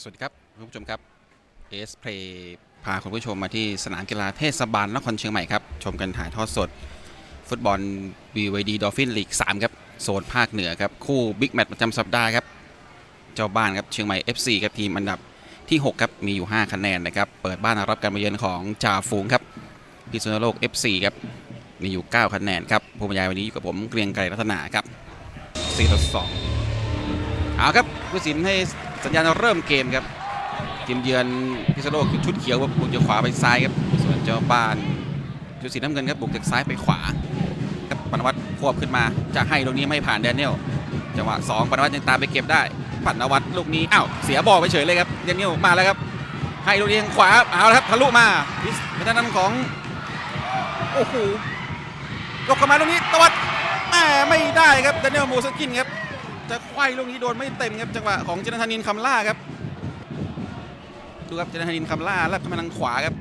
สวัสดีครับคุณผู้ชมครับเอสเพลย์พาคุณผู้ชมมาที่สนามกีฬาเทศบาลนครเชียงใหม่ครับ ชมกันถ่ายทอดสด ฟุตบอล BYD Dolphin League 3 ครับ โซนภาคเหนือครับ คู่บิ๊กแมตช์ประจำสัปดาห์ครับ เจ้าบ้านครับเชียงใหม่ FC ครับทีมอันดับที่ 6 ครับ มีอยู่ 5 คะแนนนะครับ เปิดบ้านรับการมาเยือนของจ่าฝูงครับพิษณุโลก FC ครับ มีอยู่ 9 คะแนนครับผู้บรรยายวันนี้อยู่กับผมเกรียงไกรรัตนาครับ4ต่อ2เอาครับผู้สินให้ สัญญาณเริ่มเกมครับทีมเยือนพิษณุโลกชุดเขียวบบุกจากขวาไปซ้ายครับส่วนเจ้าบ้านชุดสีน้ำเงินครับบุกจากซ้ายไปขวาครับปนวัตควบขึ้นมาจะให้ตรงนี้ไม่ผ่านแดเนียลจังหวะ2ปนวัตยังตามไปเก็บได้ปนวัตลูกนี้อ้าวเสียบอลไปเฉยเลยครับแดเนียลมาแล้วครับให้ลูกนี้ทางขวาเอาละครับทะลุมาพิสเป็นทางด้านของโอ้โหยกเข้ามาตรงนี้ตวัดแหมไม่ได้ครับแดเนียลโมสกินครับ จะไขว้ลูกนี้โดนไม่เต็มครับจังหวะของเจนทานินคำล่าครับดูครับเจนทานินคำล่าแล้วเข้ามาทางขวาครับ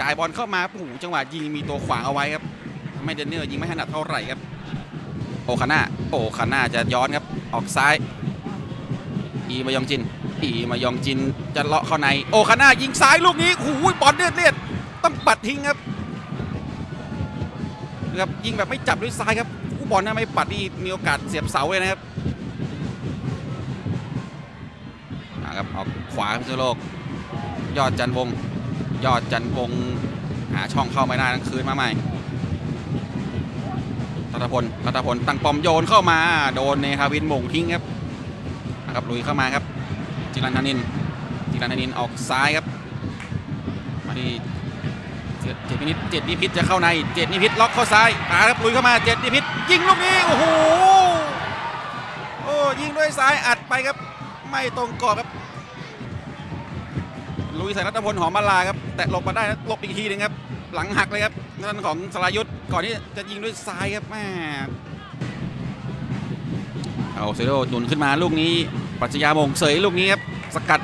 จ่ายบอลเข้ามาโอ้โหจังหวะยิงมีตัวขวางเอาไว้ครับทำให้เดนเนอร์ยิงไม่ถนัดเท่าไหร่ครับ โอคาน่าโอคาน่าจะย้อนครับออกซ้าย อีมายองจิน อีมายองจินจะเลาะเข้าในโอคาน่ายิงซ้ายลูกนี้โอ้โหบอลเลือดเลือดต้องปัดทิ้งครับครับยิงแบบไม่จับด้วยซ้ายครับผู้บอลนะไม่ปัดนี่มีโอกาสเสียบเสาเลยนะครับ ครับออกขวาพิษณุโลก ยอดจันวง ยอดจันทร์วงหาช่องเข้าไม่ได้ทั้งคืนมาใหม่รัตพลรัตพลตั้งปอมโยนเข้ามาโดนเนฮาวินมงทิ้งครับนะครับลุยเข้ามาครับจิรันธนินจิรันธนินออกซ้ายครับ มาที่เจ็ดนิพิษเจ็ดนิพิษจะเข้าในเจ็ดนิพิษล็อกเข้าซ้ายอาครับลุยเข้ามาเจ็ดนิพิษยิงลูกนี้โอ้โหโอ้ยิงด้วยซ้ายอัดไปครับ ไม่ตรงกรอบครับ ยใส่รัตพลหอมมาลาครับแต่หลบมาได้หลบอีกทีหนึงครับ หลังหักเลยครับนั่นของสรายุทธ์ก่อนที่จะยิงด้วยซ้ายครับแม่เอาเซโดหนุนขึ้นมาลูกนี้ปรัชญามงเสยลูกนี้ครับสกัด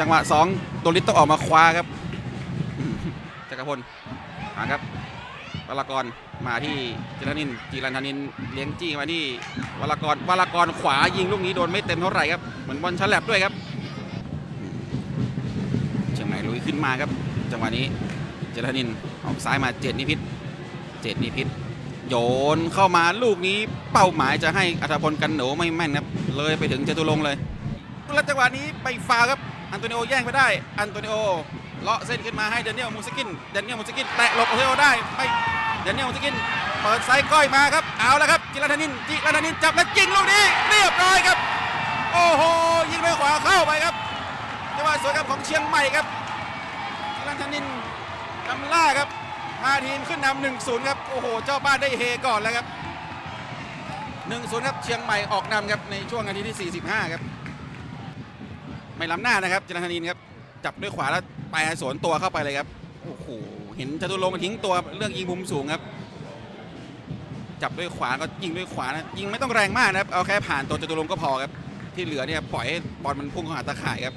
จังหวะ2ตัวลิตต้องออกมาคว้าครับจักรพลหาครับวรากรมาที่จิรนินจิรันทนินเลี้ยงจี้มาที่วรากรวรากรขวายิงลูกนี้โดนไม่เต็มเท่าไหร่ครับเหมือนบอลฉลับด้วยครับ เชียงใหม่ลุย ขึ้นมาครับ จังหวะนี้เจรนินออกซ้ายมาเจ็ดนิพิษเจ็ดนิพิษโยนเข้ามาลูกนี้เป้าหมายจะให้อัธพลกันหนูไม่แม่นครับ เลยไปถึงเจตุรงเลยแล้วจังหวะนี้ไปฟาครับอันโตนิโอแย่งไปได้ อันโตนิโอเลาะเส้นขึ้นมาให้เดนเนียลมูสกินเดนเนียลมูสกินแตะหลบโอเทโอได้ไปเดนเนียลมูสกินเปิดไซด์ก้อยมาครับเอาแล้วครับจิรันนินจิรันนินจับแล้วยิงลูกนี้เรียบร้อยครับ โอ้โหยิงด้วยขวาเข้าไปครับจังหวะสวยครับของเชียงใหม่ครับ กำล่าครับพาทีมขึ้นนำหนึ่งศูนย์ครับ โอ้โห เจ้าบ้านได้เฮก่อนแล้วครับหนึ่งศูนย์ครับ เชียงใหม่ออกนำครับ ในช่วงนาทีที่ 45 ครับ ไม่ล้ำหน้านะครับจิรันทนินครับ จับด้วยขวาแล้วไปสวนตัวเข้าไปเลยครับ โอ้โห เห็นจตุรงค์ทิ้งตัวเรื่องยิงมุมสูงครับ จับด้วยขวาก็ยิงด้วยขวานะ ยิงไม่ต้องแรงมากนะครับ เอาแค่ผ่านตัวจตุรงค์ก็พอครับ ที่เหลือเนี่ยปล่อยให้บอลมันพุ่งเข้าหาตาข่ายครับ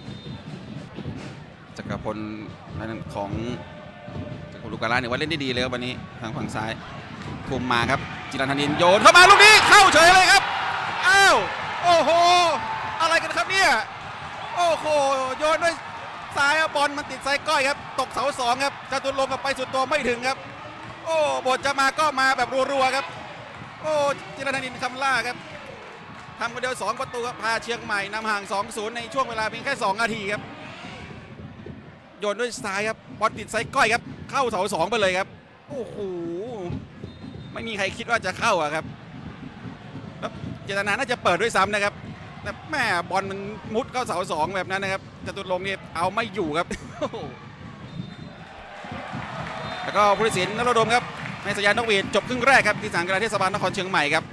จักรพลของ จักรพลลูกาลาเนี่ยว่าเล่นได้ดีเลยครับวันนี้ทางฝั่งซ้ายทุ่มมาครับ จิรันธนินโยนเข้ามาลูกนี้เข้าเฉยเลยครับอ้าวโอ้โหอะไรกันครับเนี่ยโอ้โหโยนด้วยซ้ายบอลมันติดไซก้อยครับ ตกเสาสองครับจตุรงกับไปสุดตัวไม่ถึงครับ โอ้บทจะมาก็มาแบบรัวๆครับ โอ้จิรันธนินคำล่าครับทำคนเดียว 2 ประตูครับพาเชียงใหม่นำห่าง 2-0 ในช่วงเวลาเพียงแค่ 2 นาทีครับ โยนด้วยซ้ายครับบอลติดไซก้อยครับ เข้าเสาสองไปเลยครับ โอ้โห ไม่มีใครคิดว่าจะเข้าอะครับ แล้วเจตนาน่าจะเปิดด้วยซ้ำนะครับ แต่แม่บอลมันมุดเข้าเสาสองแบบนั้นนะครับจตุรงค์นี่เอาไม่อยู่ครับ แล้วก็ผู้ตัดสินนรดมครับให้สัญญาณนกหวีดจบครึ่งแรกครับที่สนามกีฬาเทศบาลนครเชียงใหม่ครับ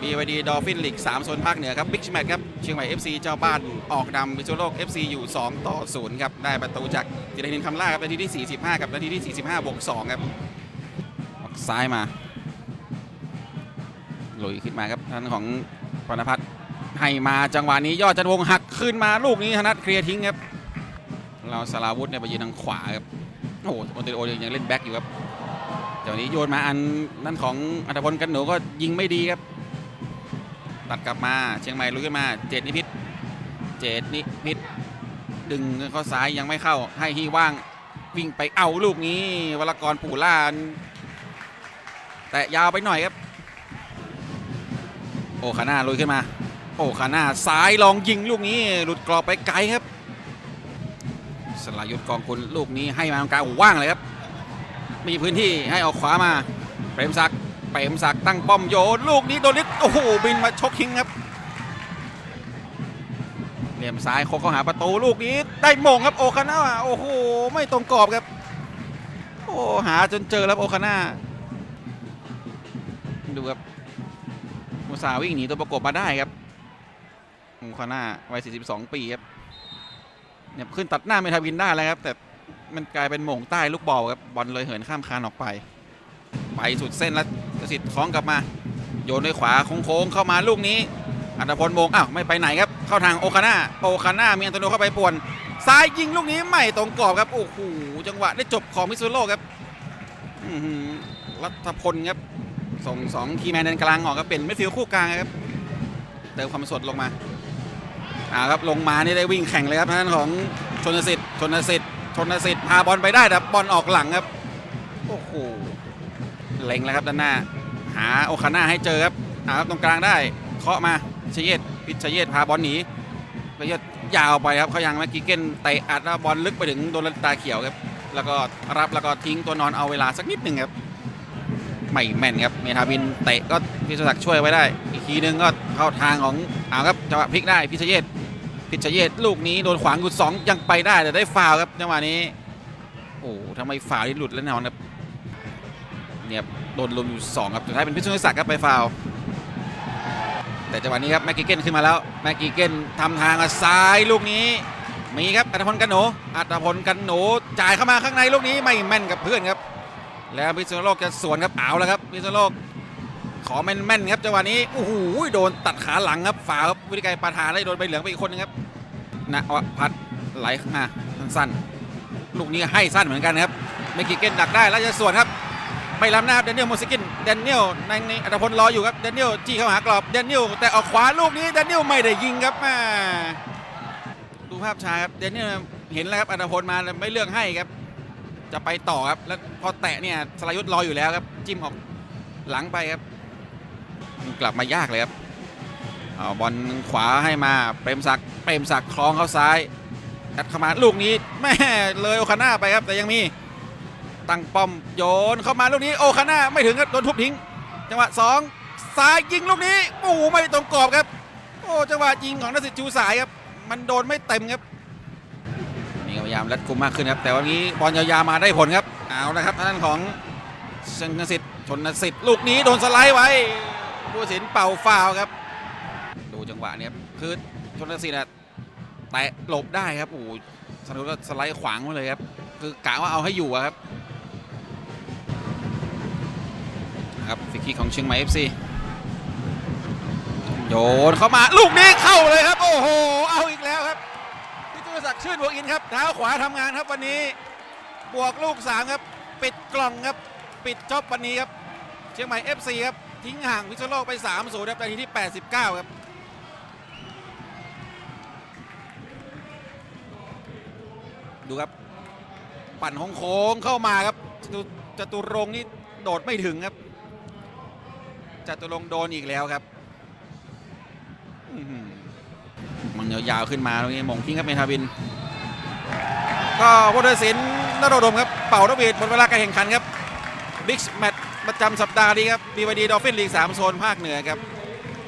BYD Dolphin League 3โซนภาคเหนือครับบิ๊กแมตช์ครับเชียงใหม่ FC เจ้าบ้านออกนำพิษณุโลก FC อยู่ 2 ต่อ 0 ครับ ได้ประตูจากจิรนินคำล่าครับนาทีที่ 45 กับนาทีที่ 45บวก2ครับออกซ้ายมาลุยขึ้นมาครับท่านของปนพัฒน์ให้มาจังหวะนี้ยอดจันวงหักขึ้นมาลูกนี้ธนัทเคลียร์ทิ้งครับ เราสลาวุธเนี่ยไปยืนทางขวาครับโอ้โหโอเตโอยังเล่นแบ็กอยู่ครับจังหวะนี้โยนมาอันนั่นของอัตพลกันหนูก็ยิงไม่ดีครับ ตัดกลับมา เชียงใหม่ลุยขึ้นมา เจดนิพิษเจดนิพิษดึงเข้าซ้ายยังไม่เข้าให้ฮีว่างวิ่งไปเอาลูกนี้วรกรปู่ล่านแต่ยาวไปหน่อยครับ โอคาน่าลุยขึ้นมา โอคาน่าซ้ายลองยิงลูกนี้ หลุดกรอบไปไกลครับ สลายุทธกองคุณลูกนี้ให้มาตรงกลางว่างเลยครับ มีพื้นที่ให้ออกขวามาเปรมศักดิ์ รมศักดิ์ตั้งป้อมโยนลูกนี้โดนลิกโอ้โหบินมาชกทิ้งครับเหลี่ยมซ้ายโคกเข้าหาประตูลูกนี้ ได้มงครับโอคาน่าโอ้โหไม่ตรงกรอบครับ โอ้หาจนเจอแล้วโอคาน่าดูครับมุสาวิ่งหนีตัวประกบมาได้ครับโอคาน่าวัย 42 ปีครับเนี่ยขึ้นตัดหน้าเมทาวินได้แล้วครับ แต่มันกลายเป็นหม่งใต้ลูกบอลครับบอลเลยเหินข้ามคานออกไป ไปสุดเส้นแล้ว ประสิทธิ์คล้องกลับมา โยนด้วยขวาโค้งเข้ามาลูกนี้อัตพลมงอ้าวไม่ไปไหนครับเข้าทางโอคาน่าโอคาน่ามีอันโตโนเข้าไปป่วนซ้ายยิงลูกนี้ไม่ตรงกรอบครับโอ้โหจังหวะได้จบของมิซูโร่ครับอื้อหือรัฐพลครับส่งสองคีแมนเดินกลางออกครับเป็นไม่ฟิลคู่กลางครับเติมความสดลงมาอ่าครับลงมานี่ได้วิ่งแข่งเลยครับทางด้านของชนสิทธิ์ชนสิทธิ์ชนสิทธิ์พาบอลไปได้แต่บอลออกหลังครับโอ้โห เล็งแล้วครับด้านหน้า หาโอคาน่าให้เจอครับหาครับตรงกลางได้เคาะมาชเยตพิชเยตพาบอลหนีชเยตยาวไปครับเขายังแม็กกิเกนเตะอัดแล้วบอลลึกไปถึงโดนตาเขียวครับแล้วก็รับแล้วก็ทิ้งตัวนอนเอาเวลาสักนิดหนึ่งครับไม่แม่นครับเมทาวินเตะก็พิศศักช่วยไว้ได้ อีกทีนึงก็เข้าทางของเอาครับจังหวะพลิกได้พิชเยตพิชเยตลูกนี้โดนขวางอยู่สองยังไปได้แต่ได้ฟาวครับจังหวะนี้โอ้ทำไมฟาวล์นี่หลุดแล้วแนวครับ เนี่ยโดนลุมอยู่สองครับสุดท้ายเป็นพิษณุศักดิ์ครับไปฟาวแต่จังหวะนี้ครับแม็กกิเกนขึ้นมาแล้วแม็กกิเกนทำทางซ้ายลูกนี้ มีครับอัตพลกันโหนอัตพลกันโหนจ่ายเข้ามาข้างในลูกนี้ไม่แม่นกับเพื่อนครับ แล้วพิษณุโลกจะสวนครับเอาแล้วครับพิษณุโลกขอแม่นๆครับจังหวะนี้โอ้โหโดนตัดขาหลังครับฝ่าวครับวิธีการปาทานได้โดนใบเหลืองไปอีกคนนึงครับนะวพัดไหลมาสั้นๆลูกนี้ให้สั้นเหมือนกันครับแม็กกิเกนดักได้แล้วจะสวนครับ ไม่ล้ำหน้าเดนเนียลโมซิกินเดนเนียลในอัตพลรออยู่ครับเดนเนียลจี้เข้าหากรอบเดนเนียลแต่ออกขวาลูกนี้เดนเนียลไม่ได้ยิงครับแม่ดูภาพช้าครับเดนเนียลเห็นแล้วครับอัตพลมาไม่เลือกให้ครับ จะไปต่อครับแล้วพอแตะเนี่ยสลายุทธรออยู่แล้วครับ จิ้มออกหลังไปครับ กลับมายากเลยครับเอาบอลขวาให้มาเปรมศักดิ์เปรมศักดิ์คล้องเข้าซ้ายยัดเข้ามาลูกนี้แม่เลยโอคาน่าไปครับแต่ยังมี ตั้งป้อมโยนเข้ามาลูกนี้โอคาน่าไม่ถึงครับโดนทุบทิ้ง จังหวะสองซ้ายยิงลูกนี้โอ้โหไม่ตรงกรอบครับ โอ้จังหวะยิงของนักสิทธิ์จูสายครับ มันโดนไม่เต็มครับนี่พยายามรัดกุมมากขึ้นครับแต่วันนี้บอลยาวๆมาได้ผลครับเอาละครับทางด้านของชนสิทธิ์ชนสิทธิ์ลูกนี้โดนสไลด์ไว้ผู้สินเป่าฟาวครับ ดูจังหวะนี้ครับคือชนสิทธิ์อะแตะหลบได้ครับโอ้สนุกสไลด์ขวางไว้เลยครับคือกะว่าเอาให้อยู่อะครับ ครับฟิกกี้ของเชียงใหม่ FC โยนเข้ามาลูกนี้เข้าเลยครับ โอ้โห เอาอีกแล้วครับพิทุศักดิ์ชื่นบวกอินครับเท้าขวาทำงานครับวันนี้บวกลูก3ครับปิดกล่องครับปิดจ็อบวันนี้ครับเชียงใหม่ FC ครับทิ้งห่างพิษณุโลกไป3 0ครับนาทีที่ 89 ครับดูครับ ปั่นโค้งเข้ามาครับจตุรงนี่โดดไม่ถึงครับ จตุรงโดนอีกแล้วครับอื้อหือมันยาวๆขึ้นมาตรงนี้มงทิ้งครับเมทาวิน ก็ผู้ตัดสินนรดมครับเป่านกหวีดหมดเวลาการแข่งขันครับบิ๊กแมตช์ประจำสัปดาห์นี้ครับบีวดีดอฟฟินลีก3โซนภาคเหนือครับ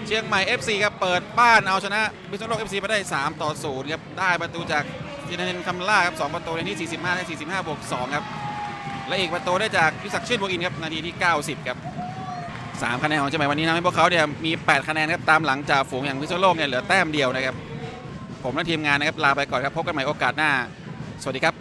เชียงใหม่ FC ครับเปิดบ้านเอาชนะบิสโลก FC ไปได้ 3 ต่อ 0 ครับ ได้ประตูจากจินเนนคัมล่าครับ 2 ประตูในที่ 45และ45 บวก 2 ครับ และอีกประตูได้จากพิศักดิ์ชื่นบวกอินครับ นาทีที่ 90 ครับ 3คะแนนของเชียงใหม่วันนี้ทำให้พวกเขาเนี่ยมี 8 คะแนนครับตามหลังจากฝูงอย่างพิษณุโลกเนี่ยเหลือแต้มเดียวนะครับ ผมและทีมงานนะครับลาไปก่อนครับพบกันใหม่โอกาสหน้า สวัสดีครับ